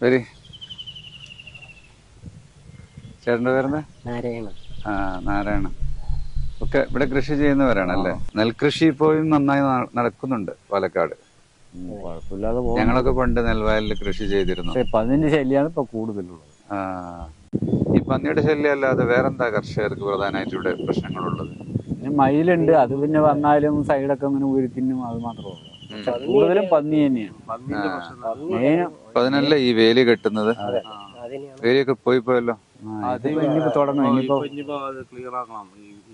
വരി. ചേട്ടന്റെ പേരെന്താ? നാരായണ ആ നാരായണ ഒക്കെ ഇവിടെ കൃഷി ചെയ്യുന്നവരാണല്ലേ? നെൽകൃഷി ഇപ്പോഴും നന്നായി നടക്കുന്നുണ്ട് പാലക്കാട്. ഉം, കുഴപ്പമില്ലാതെ പോകും ഞങ്ങളൊക്കെ പണ്ട് നെൽവയലിൽ കൃഷി ചെയ്തിരുന്നു. പക്ഷെ പന്നിന്റെ ശല്യമാണ് ഇപ്പൊ കൂടുതലുള്ളത്. ആ. ഈ പന്നിയുടെ ശല്യം അല്ലാതെ വേറെന്താ കർഷകർക്ക് പ്രധാനമായിട്ട് ഇവിടെ പ്രശ്നങ്ങളുള്ളത്? പിന്നെ മയിലുണ്ട്. അത് പിന്നെ വന്നാലും സൈഡൊക്കെ അങ്ങനെ ഊരി തിന്നും അത് മാത്രമേ ഉള്ളൂ. കൂടുതലും പന്നി തന്നെയാണ്. അതിനല്ലേ ഈ വേലി കെട്ടുന്നത്? വേലിയൊക്കെ പോയി പോയല്ലോ. ഇനിയിപ്പോ ഇനിയിപ്പോ ക്ലിയർ ആക്കണം.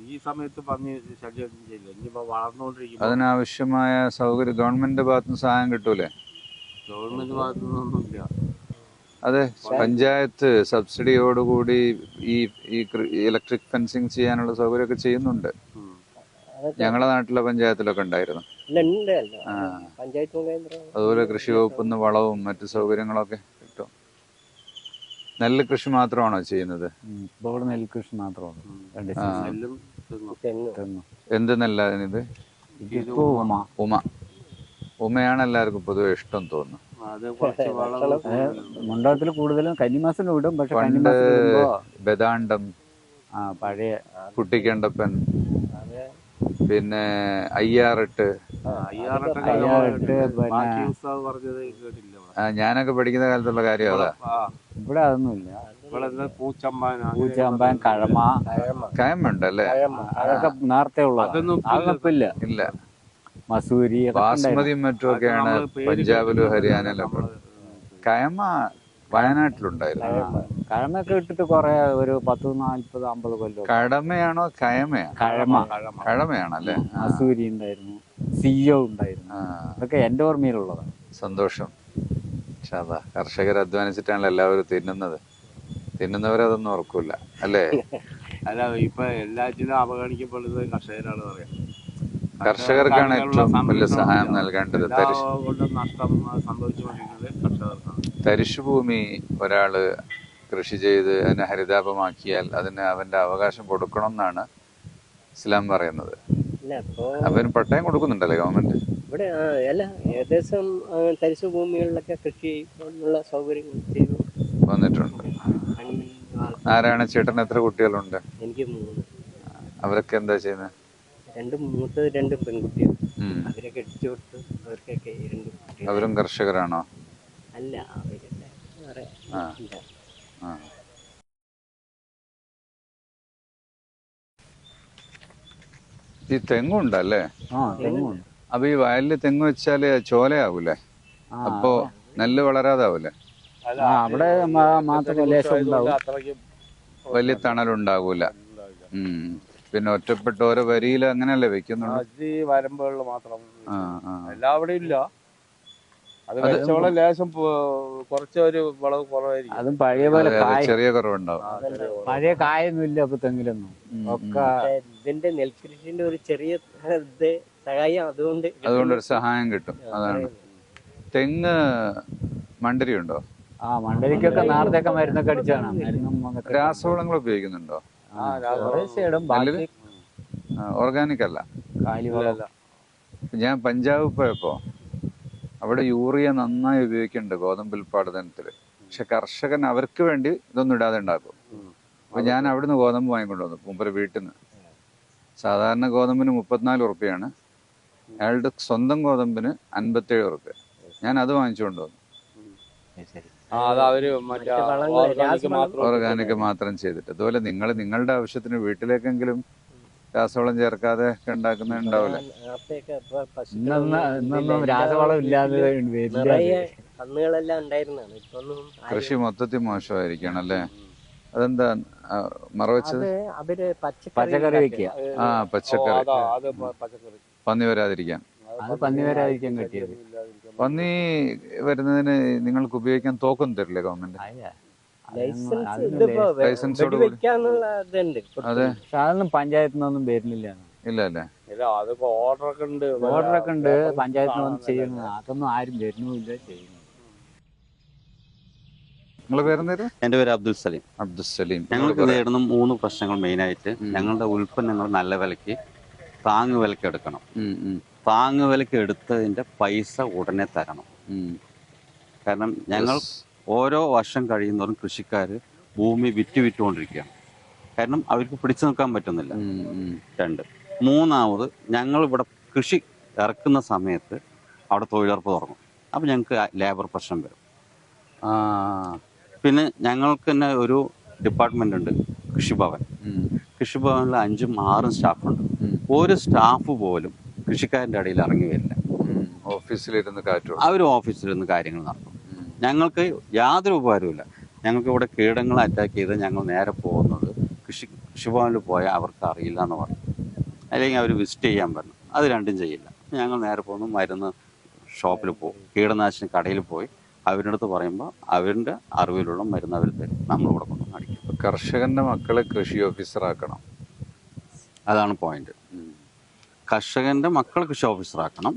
ഈ- സമയത്ത് പന്നി ശല്യം ചെയ്യില്ല. ഇനിയിപ്പോ വളർന്നുകൊണ്ടിരിക്കുമ്പോ അതിനാവശ്യമായ സൗകര്യം ഗവൺമെന്റിന്റെ ഭാഗത്തുനിന്ന് സഹായം കിട്ടൂലേ? ഗവൺമെന്റ് അതെ പഞ്ചായത്ത് സബ്സിഡിയോടുകൂടി ഈ ഈ ഇലക്ട്രിക് ഫെൻസിങ് ചെയ്യാനുള്ള സൗകര്യമൊക്കെ ചെയ്യുന്നുണ്ട്. ഞങ്ങളെ നാട്ടിലെ പഞ്ചായത്തിലൊക്കെ ഉണ്ടായിരുന്നു. അതുപോലെ കൃഷി വകുപ്പിൽ നിന്ന് വളവും മറ്റു സൗകര്യങ്ങളൊക്കെ കിട്ടും. നെല്ല് കൃഷി മാത്രമാണോ ചെയ്യുന്നത്? ഉം, ഇപ്പൊ കൃഷി മാത്രമാണ്. എന്ത് നെല്ലാണിത് ഇത്? ഉമ. ഉമ. ഉമയാണ് എല്ലാവർക്കും പൊതുവെ ഇഷ്ടം തോന്നുന്നു. അത് കുറച്ച് വളം മണ്ഡലത്തിൽ കൂടുതലും കന്നിമാസം വിടും പക്ഷെ പണ്ട് ബദാണ്ടം ആ പഴയ കുട്ടിക്കണ്ടപ്പൻ പിന്നെ അയ്യാറെട്ട് അയ്യാറെട്ട്. ആ, ഞാനൊക്കെ പഠിക്കുന്ന കാലത്തുള്ള കാര്യം അതാ. ഇവിടെ അതൊന്നുമില്ല. പൂച്ചമ്പാൻ കഴമ. കായമുണ്ട് അല്ലേ അതൊക്കെ നേരത്തെ ഉള്ളത്. ഇല്ല. ഇല്ല. മസൂരി. ബാസ്മതിയും മറ്റുമൊക്കെയാണ് പഞ്ചാബിലും ഹരിയാനയിലും കയമ വയനാട്ടിലുണ്ടായിരുന്നു. കഴമയൊക്കെ ഇട്ടിട്ട് കൊറേ ഒരു പത്ത് നാല്പത് അമ്പത് കൊല്ലം കഴമയാണോ കയമയാണോ? കഴമ കഴമയാണല്ലേ അസൂരി ഉണ്ടായിരുന്നു. സിഒ ഉണ്ടായിരുന്നു. അതൊക്കെ എന്റെ ഓർമ്മയിലുള്ളതാണ് സന്തോഷം. അതാ കർഷകർ അധ്വാനിച്ചിട്ടാണല്ലോ എല്ലാവരും തിന്നുന്നത്. തിന്നുന്നവരതൊന്നും ഓർക്കൂല. അല്ലേ? അല്ല ഇപ്പൊ എല്ലാറ്റിനും അവഗണിക്കപ്പെടുന്നത് കർഷകരാണ് പറയാം. കർഷകർക്കാണ് ഏറ്റവും വലിയ സഹായം നൽകേണ്ടത് തരിശ് കൊണ്ടും നഷ്ടം സംഭവിച്ചുകൊണ്ടിരിക്കുന്നത് കർഷകർക്കാണ്. തരിശുഭൂമി ഒരാൾ കൃഷി ചെയ്ത് അതിനെ ഹരിതാപമാക്കിയാൽ അതിന് അവന്റെ അവകാശം കൊടുക്കണം എന്നാണ് ഇസ്ലാം പറയുന്നത്. അവന് പട്ടയം കൊടുക്കുന്നുണ്ടല്ലേ ഗവൺമെന്റ് ഇവിടെ അല്ല ഏകദേശം തരിശു ഭൂമികളിലൊക്കെ കൃഷി സൗകര്യങ്ങൾ ചെയ്തു. വന്നിട്ടുണ്ട്. ആരാണ് നാരായണ ചേട്ടൻ? എത്ര കുട്ടികളുണ്ട്? എനിക്ക് മൂന്ന്. അവരൊക്കെ എന്താ ചെയ്യുന്നത് രണ്ട് മൂത്തത് രണ്ട് പെൺകുട്ടികൾ. അവരൊക്കെ അവരെ കെട്ടിച്ചു കൊടുത്ത് അവർക്കൊക്കെ രണ്ട് അവരും കർഷകരാണോ? അല്ല അവരല്ല ഈ തെങ്ങുണ്ടല്ലേ? ആ തെങ്ങുണ്ട്. അപ്പൊ ഈ വയലിൽ തെങ്ങ് വെച്ചാൽ ചോലയാവൂലേ? അപ്പോ നെല്ല് വളരാതാവൂലേ? അവിടെ മാത്രം വലിയ തണലുണ്ടാകൂല ഉം പിന്നെ ഒറ്റപ്പെട്ട ഓരോ വരിയിൽ അങ്ങനെയല്ലേ ഈ വരമ്പുകളിൽ മാത്രം. എല്ലാവിടെയും ഇല്ല. അത് ലേശം കുറച്ച് ഒരു വളവ് കുറവായിരിക്കും. അതും പഴയ പോലെ ചെറിയ കുറവുണ്ടാവും. പഴയ കായൊന്നും ഇല്ല അപ്പൊ തെങ്ങിലൊന്നും. ഒക്കെ ഇതിന്റെ നെൽകൃഷിന്റെ ഒരു ചെറിയ ഇത് സഹായം അതുകൊണ്ട് അതുകൊണ്ട് ഒരു സഹായം കിട്ടും. അതാണ്. തെങ്ങ് മണ്ടരി ഉണ്ടോ ആ മണ്ടരിക്കൊക്കെ നേരത്തെയൊക്കെ മരുന്നൊക്കെ അടിച്ചാണ്. രാസവളങ്ങൾ ഉപയോഗിക്കുന്നുണ്ടോ? ആ, കുറേശ്ശെ ഇടും ബാക്കി ഓർഗാനിക് അല്ല. ഞാൻ പഞ്ചാബ് പോയപ്പോ അവിടെ യൂറിയ നന്നായി ഉപയോഗിക്കുന്നുണ്ട് ഗോതമ്പ് ഉൽപാദനത്തിൽ പക്ഷെ കർഷകൻ അവർക്ക് വേണ്ടി ഇതൊന്നും ഇടാതെ ഉണ്ടാക്കും. അപ്പൊ ഞാൻ അവിടുന്ന് ഗോതമ്പ് വാങ്ങിക്കൊണ്ടുവന്നു മുമ്പ് വീട്ടിൽ നിന്ന് സാധാരണ ഗോതമ്പിന് മുപ്പത്തിനാല് ഉറുപ്പ്യാണ്. അയാളുടെ സ്വന്തം ഗോതമ്പിന് അൻപത്തേഴ് ഉറുപ്പ്യ. ഞാൻ അത് വാങ്ങിച്ചു കൊണ്ടുവന്നു ആ അത് അവർ മറ്റേ മറ്റ് വളങ്ങൾ, organic രാസവളം- മാത്രം ഓർഗാനിക് മാത്രം ചെയ്തിട്ട്. അതുപോലെ നിങ്ങൾ നിങ്ങളുടെ ആവശ്യത്തിന് വീട്ടിലേക്കെങ്കിലും രാസവളം ചേർക്കാതെ ഉണ്ടാക്കുന്ന ഉണ്ടാവില്ല ഇന്നൊന്നും. രാസവളം ഇല്ലാതെ കന്നുകളെല്ലാം ഉണ്ടായിരുന്നതാണ് ഇപ്പൊന്നും കൃഷി മൊത്തത്തിൽ മോശമായിരിക്കണം അല്ലേ? അതെന്താ മറവച്ചത്? അവർ പച്ചക്കറി വെക്കുക. ആ പച്ചക്കറി. പന്നി വരാതിരിക്കാൻ. അത് പന്നി വരാതിരിക്കാൻ കിട്ടിയത്. പന്നി വരുന്നതിന് നിങ്ങൾക്ക് ഉപയോഗിക്കാൻ തോക്കൊന്നും തരില്ലേ ഗവൺമെന്റ് ലൈസൻസ് പക്ഷെ അതൊന്നും പഞ്ചായത്തിൽ നിന്നൊന്നും വരുന്നില്ല. ഇല്ല അല്ലേ ഇല്ല അതിപ്പോ ഓർഡർ ഒക്കെ ഉണ്ട് ഓർഡറൊക്കെ ഉണ്ട്. പഞ്ചായത്തിൽ നിന്ന് ചെയ്യുന്നത് അതൊന്നും ആരും വരുന്നുമില്ല ചെയ്യുന്നു എന്റെ പേര് അബ്ദുൽ സലീം. അബ്ദുൽ സലീം. ഞങ്ങൾക്ക് നേരിടുന്ന മൂന്ന് പ്രശ്നങ്ങൾ മെയിൻ ആയിട്ട് ഞങ്ങളുടെ ഉൽപ്പന്നങ്ങൾ നല്ല വിലക്ക് താങ്ങ് വിലക്ക് എടുക്കണം. വിലക്ക് താങ്ങ് വിലയ്ക്ക് എടുത്തതിന്റെ പൈസ ഉടനെ തരണം. കാരണം ഞങ്ങൾ ഓരോ വർഷം കഴിയുന്നവരും കൃഷിക്കാർ ഭൂമി വിറ്റ് വിറ്റുകൊണ്ടിരിക്കുകയാണ്. കാരണം അവർക്ക് പിടിച്ചു നിൽക്കാൻ പറ്റുന്നില്ല. രണ്ട്. മൂന്നാമത് ഞങ്ങൾ ഇവിടെ കൃഷി ഇറക്കുന്ന സമയത്ത് അവിടെ തൊഴിലുറപ്പ് തുടങ്ങും. അപ്പം ഞങ്ങൾക്ക് ലേബർ പ്രശ്നം വരും. പിന്നെ ഞങ്ങൾക്ക് തന്നെ ഒരു ഡിപ്പാർട്ട്മെന്റ് ഉണ്ട് കൃഷിഭവൻ. കൃഷിഭവനിൽ അഞ്ചും ആറും സ്റ്റാഫുണ്ട്. ഒരു സ്റ്റാഫ് പോലും കൃഷിക്കാരന്റെ ഇടയിൽ ഇറങ്ങി വരില്ല. ഓഫീസിലിരുന്ന് അവർ ഓഫീസിലിരുന്ന് കാര്യങ്ങൾ നടത്തും. ഞങ്ങൾക്ക് യാതൊരു ഉപകാരവുമില്ല. ഞങ്ങൾക്ക് ഇവിടെ കീടങ്ങൾ അറ്റാക്ക് ചെയ്ത് ഞങ്ങൾ നേരെ പോകുന്നത് കൃഷി കൃഷിഭവനിൽ പോയാൽ അവർക്ക് അറിയില്ല എന്ന് പറയും അല്ലെങ്കിൽ അവർ വിസിറ്റ് ചെയ്യാൻ പറഞ്ഞു. അത് രണ്ടും ചെയ്യില്ല. ഞങ്ങൾ നേരെ പോകുന്നു മരുന്ന് ഷോപ്പിൽ പോകും. കീടനാശിനി കടയിൽ പോയി അവരുടെ അടുത്ത് പറയുമ്പോൾ അവരുടെ അറിവിലുള്ള മരുന്ന് അവർ തരും. നമ്മളിവിടെ കൊണ്ട് അടിക്കും. കർഷകന്റെ മക്കളെ കൃഷി ഓഫീസറാക്കണം അതാണ് പോയിന്റ് കർഷകന്റെ മക്കളെ കൃഷി ഓഫീസറാക്കണം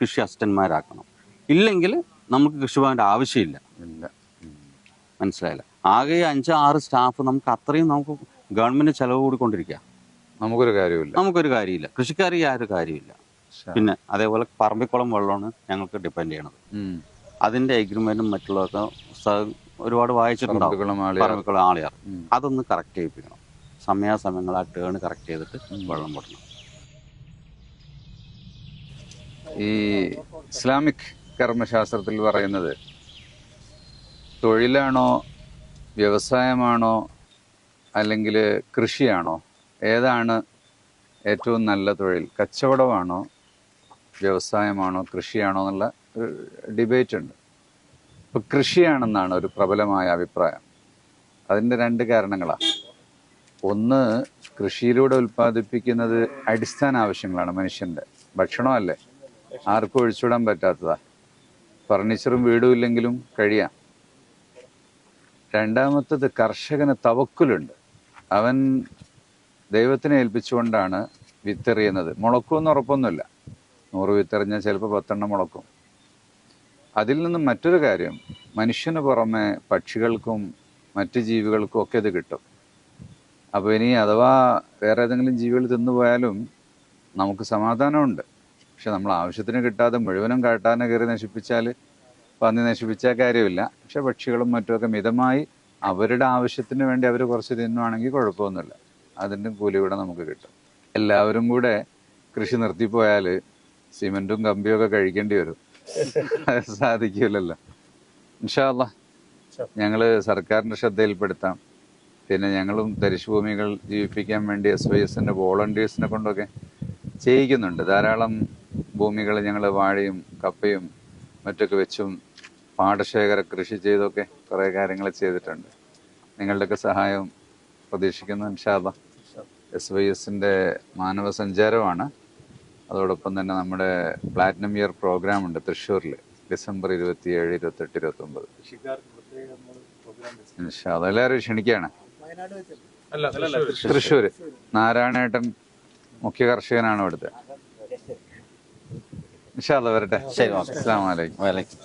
കൃഷി അസിസ്റ്റന്മാരാക്കണം ഇല്ലെങ്കിൽ നമുക്ക് കൃഷിഭവന്റെ ആവശ്യമില്ല. ഇല്ല. മനസ്സിലായില്ല. ആകെ അഞ്ച് ആറ് സ്റ്റാഫ് നമുക്ക് അത്രയും നമുക്ക് ഗവൺമെന്റ് ചെലവ് കൂടിക്കൊണ്ടിരിക്കുക നമുക്കൊരു കാര്യമില്ല നമുക്കൊരു കാര്യമില്ല. കൃഷിക്കാർക്ക് യാതൊരു കാര്യമില്ല പിന്നെ അതേപോലെ പറമ്പിക്കുളം വെള്ളമാണ് ഞങ്ങൾക്ക് ഡിപ്പെൻഡ് ചെയ്യണത്. അതിന്റെ എഗ്രിമെന്റും മറ്റുള്ളതൊക്കെ ഒരുപാട് വായിച്ചിട്ടുണ്ടാവും. പറമ്പിക്കുളം ആളിയാർ. അതൊന്ന് കറക്റ്റ് ചെയ്യിപ്പിക്കണം. സമയാസമയങ്ങൾ ആ ടേൺ കറക്റ്റ് ചെയ്തിട്ട് വെള്ളം കൊടുക്കണം. ഈ ഇസ്ലാമിക് കർമ്മശാസ്ത്രത്തിൽ പറയുന്നത്. തൊഴിലാണോ വ്യവസായമാണോ അല്ലെങ്കിൽ കൃഷിയാണോ? ഏതാണ് ഏറ്റവും നല്ല തൊഴിൽ? കച്ചവടമാണോ വ്യവസായമാണോ കൃഷിയാണോ എന്നുള്ള ഡിബേറ്റ് ഉണ്ട് ഇപ്പം കൃഷിയാണെന്നാണ് ഒരു പ്രബലമായ അഭിപ്രായം. അതിന്റെ രണ്ട് കാരണങ്ങളാണ് ഒന്ന് കൃഷിയിലൂടെ ഉൽപ്പാദിപ്പിക്കുന്നത് അടിസ്ഥാന ആവശ്യങ്ങളാണ് മനുഷ്യന്റെ ഭക്ഷണമല്ലേ? ആർക്കും ഒഴിച്ചുവിടാൻ പറ്റാത്തതാ. ഫർണിച്ചറും വീടും ഇല്ലെങ്കിലും കഴിയാം. രണ്ടാമത്തത് കർഷകന് തവക്കുലുണ്ട്. അവൻ ദൈവത്തിനെ ഏൽപ്പിച്ചുകൊണ്ടാണ് വിത്തെറിയുന്നത്. മുളക്കുമെന്ന് ഉറപ്പൊന്നുമില്ല. നൂറ് വിത്തെറിഞ്ഞാൽ ചിലപ്പോൾ പത്തെണ്ണം മുളക്കും. അതിൽ നിന്നും മറ്റൊരു കാര്യം മനുഷ്യന് പുറമെ പക്ഷികൾക്കും മറ്റ് ജീവികൾക്കും ഒക്കെ ഇത് കിട്ടും. അപ്പോൾ ഇനി അഥവാ വേറെ ഏതെങ്കിലും ജീവികൾ തിന്നുപോയാലും നമുക്ക് സമാധാനമുണ്ട്. പക്ഷെ നമ്മൾ ആവശ്യത്തിന് കിട്ടാതെ മുഴുവനും കാട്ടാനെ കയറി നശിപ്പിച്ചാൽ പന്നി നശിപ്പിച്ചാൽ കാര്യമില്ല. പക്ഷെ പക്ഷികളും മറ്റുമൊക്കെ മിതമായി അവരുടെ ആവശ്യത്തിന് വേണ്ടി അവർ കുറച്ച് തിന്നുവാണെങ്കിൽ കുഴപ്പമൊന്നുമില്ല. അതിന്റെ കൂലി കൂടെ നമുക്ക് കിട്ടും. എല്ലാവരും കൂടെ കൃഷി നിർത്തിപ്പോയാൽ സിമെന്റും കമ്പിയും ഒക്കെ കഴിക്കേണ്ടി വരും. സാധിക്കില്ലല്ലോ ഇൻഷാല്ല ഞങ്ങൾ സർക്കാരിന്റെ ശ്രദ്ധയിൽപ്പെടുത്താം. പിന്നെ ഞങ്ങളും തരിശുഭൂമികൾ ജീവിപ്പിക്കാൻ വേണ്ടി എസ് വൈ എസിന്റെ വോളണ്ടിയേഴ്സിനെ കൊണ്ടൊക്കെ ചെയ്യിക്കുന്നുണ്ട്. ധാരാളം ഭൂമികൾ ഞങ്ങൾ വാഴയും കപ്പയും മറ്റൊക്കെ വെച്ചും പാടശേഖര കൃഷി ചെയ്തൊക്കെ കുറേ കാര്യങ്ങൾ ചെയ്തിട്ടുണ്ട്. നിങ്ങളുടെയൊക്കെ സഹായം പ്രതീക്ഷിക്കുന്നു ഇൻഷാല്ല എസ് വൈ എസിന്റെ മാനവ സഞ്ചാരമാണ്. അതോടൊപ്പം തന്നെ നമ്മുടെ പ്ലാറ്റിനം ഇയർ പ്രോഗ്രാം ഉണ്ട് തൃശ്ശൂരിൽ ഡിസംബർ ഇരുപത്തിയേഴ് ഇരുപത്തെട്ട് ഇരുപത്തൊമ്പത്. ഇൻഷാല്ല എല്ലാവരും ക്ഷണിക്കുകയാണ് തൃശ്ശൂർ നാരായണേട്ടൻ മുഖ്യ കർഷകനാണ് ഇവിടുത്തെ. ഇൻഷാല്ല വരട്ടെ. ശരി. അസ്സാം വലൈക്കും വലൈക്കും